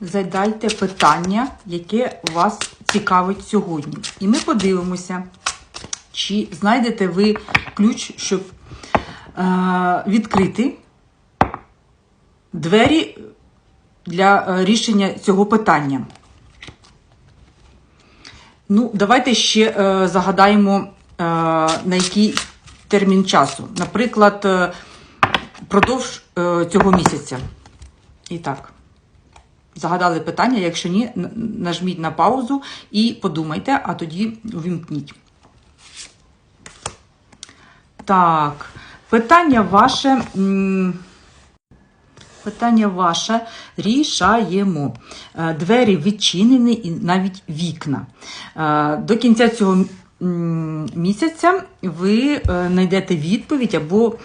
задайте питання, яке вас цікавить сьогодні. І ми подивимося, чи знайдете ви ключ, щоб е, відкрити двері для е, рішення цього питання. Ну, давайте ще е, загадаємо, е, на який термін часу. Наприклад, е, продовж е, цього місяця. І так. Загадали питання, якщо ні, нажміть на паузу і подумайте, а тоді увімкніть. Так, питання ваше. Питання ваше рішаємо. Е, Двері відчинені і навіть вікна. Е, До кінця цього місяця ви е, знайдете відповідь або е,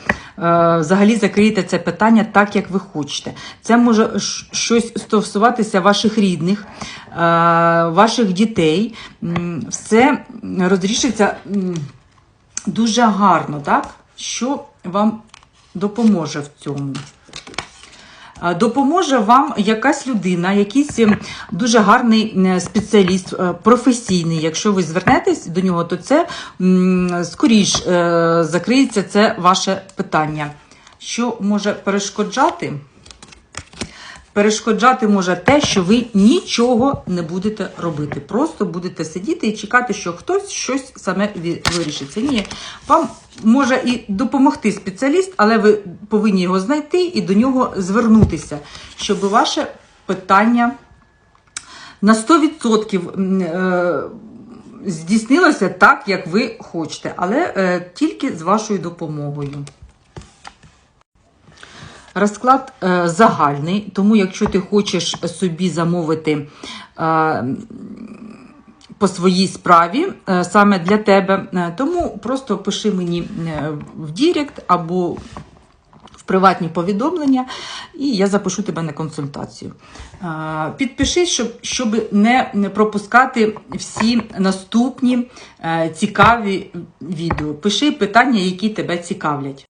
взагалі закриєте це питання так, як ви хочете. Це може щось стосуватися ваших рідних, е, ваших дітей. Все розрішиться дуже гарно, так? Що вам допоможе в цьому? А, Допоможе вам якась людина, якийсь ем, дуже гарний е, спеціаліст, е, професійний. Якщо ви звернетесь до нього, то це скоріш е, закриється це ваше питання. Що може перешкоджати? Перешкоджати може те, що ви нічого не будете робити. Просто будете сидіти і чекати, що хтось щось саме вирішиться. Ні, вам може і допомогти спеціаліст, але ви повинні його знайти і до нього звернутися, щоб ваше питання на 100% е, здійснилося так, як ви хочете, але е, тільки з вашою допомогою. Розклад е, загальний, тому якщо ти хочеш собі замовити е, по своїй справі е, саме для тебе, тому просто пиши мені в Дірект або в приватні повідомлення, і я запишу тебе на консультацію. Підпишись, щоб, щоб не пропускати всі наступні цікаві відео. Пиши питання, які тебе цікавлять.